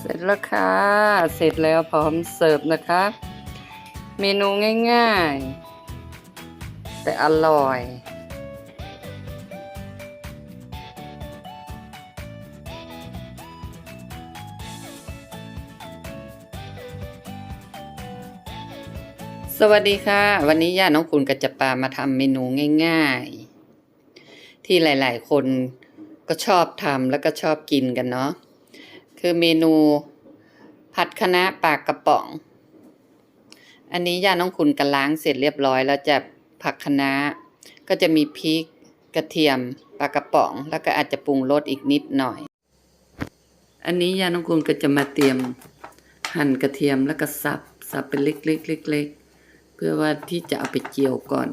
เสร็จแล้วค่ะ เสร็จแล้วพร้อมเสิร์ฟนะคะเมนูง่ายๆ แต่อร่อย สวัสดีค่ะ วันนี้ย่าน้องคุณกับจะปามาทำเมนูง่ายๆ ที่หลายๆ คนก็ชอบทำแล้วก็ชอบกินกันเนาะ คือเมนูผัดคะน้าปลากระป๋อง อันนี้ย่าน้องคุณกันล้างเสร็จเรียบร้อย แล้วจะผักคะน้าก็จะมีพริกกระเทียมปลากระป๋อง แล้วก็อาจจะปรุงรสอีกนิดหน่อย อันนี้ย่าน้องคุณก็จะมาเตรียมหั่นกระเทียมแล้วก็สับสับเป็นเล็กๆเล็กๆเพื่อว่าที่จะเอาไปเจียวก่อน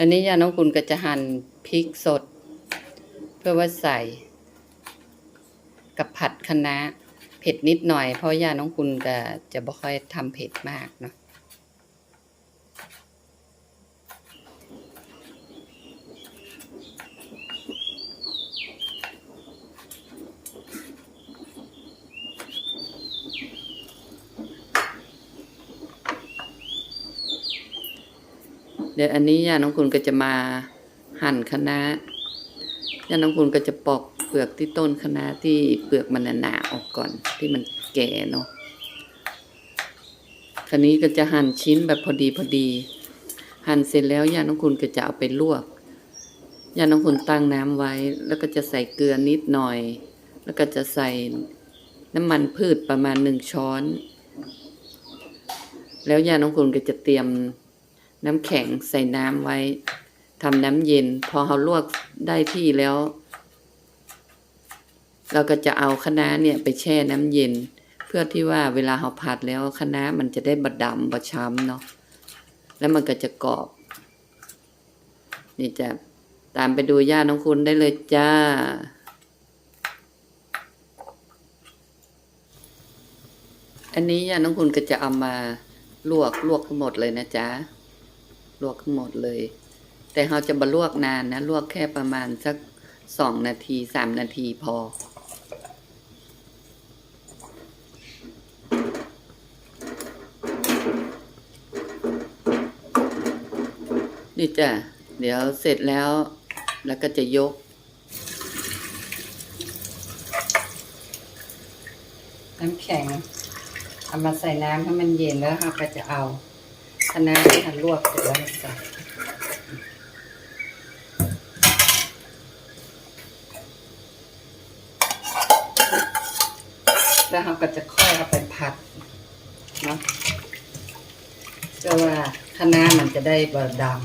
อันนี้ยาน้องคุณก็จะหั่นพริกสด เพื่อว่าใส่ กับผัดคะน้าเผ็ดนิดหน่อย เพราะยาน้องคุณก็จะบ่ค่อยทำเผ็ดมากเนาะ เดี๋ยวอันนี้ยาน้องคุณก็จะมาหั่นคะน้ายาน้องคุณก็จะปอกเปลือกที่ต้นคะน้าที่เปลือกมันหนาๆออกก่อนที่มันแก่เนาะคันนี้ก็จะหั่นชิ้นแบบพอดีพอดี หั่นเสร็จแล้วยาน้องคุณก็จะเอาไปลวกยาน้องคุณตั้งน้ำไว้ แล้วก็จะใส่เกลือนิดหน่อย แล้วก็จะใส่น้ำมันพืชประมาณหนึ่งช้อน แล้วยาน้องคุณก็จะเตรียม น้ำแข็งใส่น้ำไว้ทำน้ำเย็น พอเขาลวกได้ที่แล้ว เราก็จะเอาคะน้าเนี่ยไปแช่น้ำเย็น เพื่อที่ว่าเวลาเราผัดแล้วคะน้ามันจะได้บดดำบดช้ำเนาะแล้วมันก็จะกรอบ นี่จะตามไปดูย่าน้องคุณได้เลยจ้าอันนี้ย่าน้องคุณก็จะเอามาลวกลวกทั้งหมดเลยนะจ๊ะ ลวกทั้งหมดเลย แต่เราจะบลวกนานนะ ลวกแค่ประมาณสักสองนาทีสามนาทีพอ นี่จ้ะ เดี๋ยวเสร็จแล้วแล้วก็จะยก น้ำแข็งเอามาใส่น้ำให้มันเย็นแล้วเราก็จะเอา คะน้าที่ทันลวกเสร็จแล้วมาใส่แล้วเราก็จะค่อยเอาไปผัดเนาะเพื่อว่าคะน้ามันจะได้บะดำ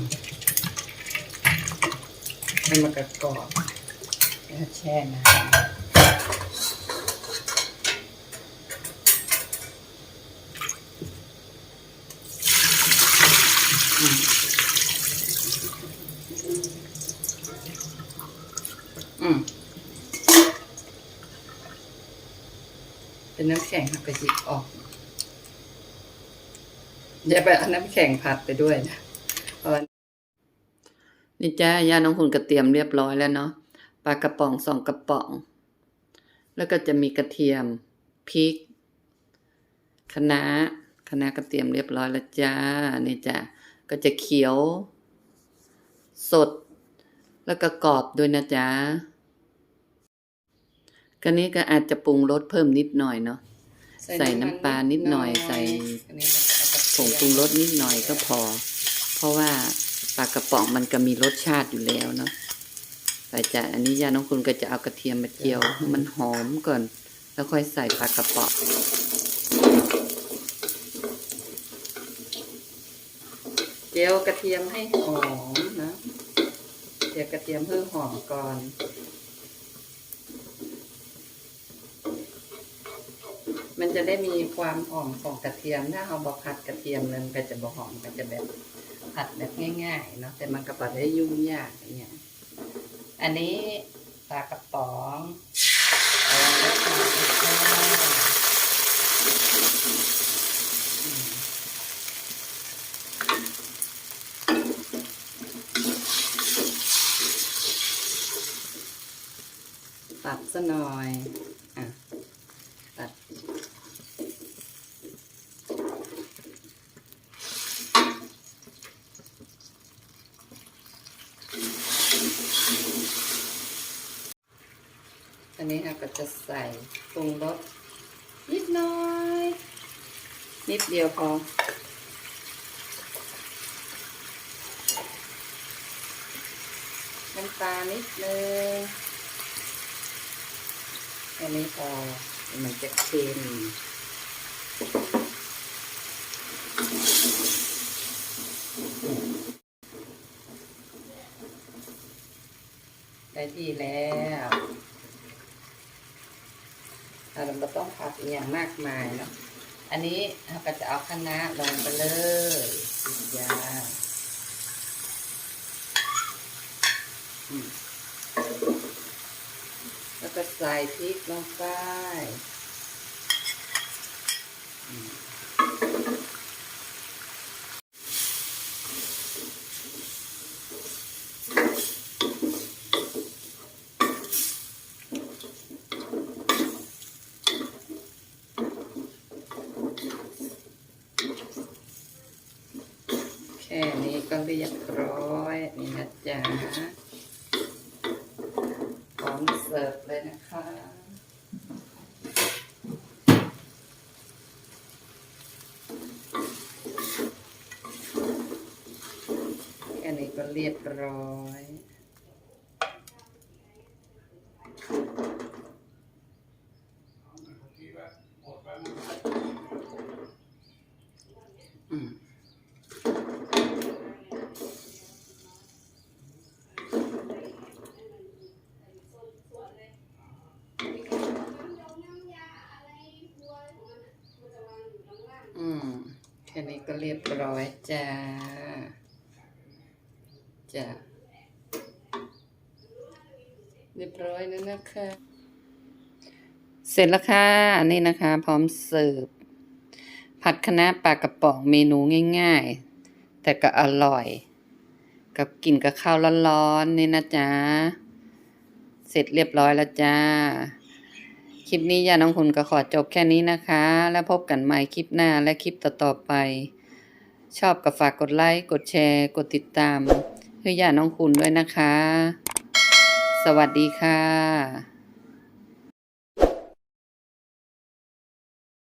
ให้มันกระกรอบแล้วแช่น้ำ เป็นน้ำแข็งค่ะไปหยิบออกอย่าไปเอาน้ำแข็งผัดไปด้วยนะนี่จ้ายาน้องคุณกระเตรียมเรียบร้อยแล้วเนาะปลากระป๋องสองกระป๋อง แล้วก็จะมีกระเทียมพริกคะน้าคะน้ากระเทียมเรียบร้อยแล้วจ้านี่จ้าก็จะเขียว สด แล้วก็กรอบด้วยนะจ๊ะ ก็นี้ก็อาจจะปรุงรสเพิ่มนิดหน่อยเนาะใส่น้ำปลานิดหน่อย ใส่ผงปรุงรสนิดหน่อยก็พอ เพราะว่าปลากระป๋องมันก็มีรสชาติอยู่แล้วเนาะแต่จะอันนี้ยาน้องคุณก็จะเอากระเทียมมาเจียวให้มันหอมก่อน แล้วค่อยใส่ปลากระป๋องเจียวกระเทียมให้หอมนะเจียวกระเทียมเพื่อหอมก่อน มันจะได้มีความหอมของกระเทียม ถ้าเราบอกผัดกระเทียมมันก็จะบอกหอมมันจะแบบผัดแบบง่ายๆเนาะแต่มันก็ปัดได้ยุ่งยากอย่างเงี้ยอันนี้ปลากระป๋องอันแล้วนะคะตัดซะหน่อย อะ ตัด อันนี้เรา ก็จะใส่ปรุงรสนิดน้อย นิดเดียวพอ น้ำตาลนิดนึงแค่นี้พอมันจะเค็มได้ที่แล้ว เราก็ต้องผัดอย่างมากมายเนาะอันนี้เราก็จะเอาคะน้าลงไปเลยยาแล้วก็ใส่พริกลงไป ค่นี้ก็เรียบร้อยนี่นะจ๊ะพร้อมเสิร์ฟเลยนะคะแค่นี้ก็เรียบร้อย ค่นี้ก็เรียบร้อยจ้าจ้ะเรียบร้อยแล้วนะคะ เสร็จแล้วค่ะอันนี้นะคะ พร้อมเสิร์ฟผัดคะน้าปลากระป๋องเมนูง่าย ๆ แต่ก็อร่อย กับกินกับข้าวร้อนๆนี่นะจ๊ะเสร็จเรียบร้อยแล้วจ้า คลิปนี้ย่าน้องคุณก็ขอจบแค่นี้นะคะ แล้วพบกันใหม่คลิปหน้าและคลิปต่อๆไป ชอบก็ฝากกดไลค์กดแชร์ กดติดตามเพื่อย่าน้องคุณด้วยนะคะ สวัสดีค่ะ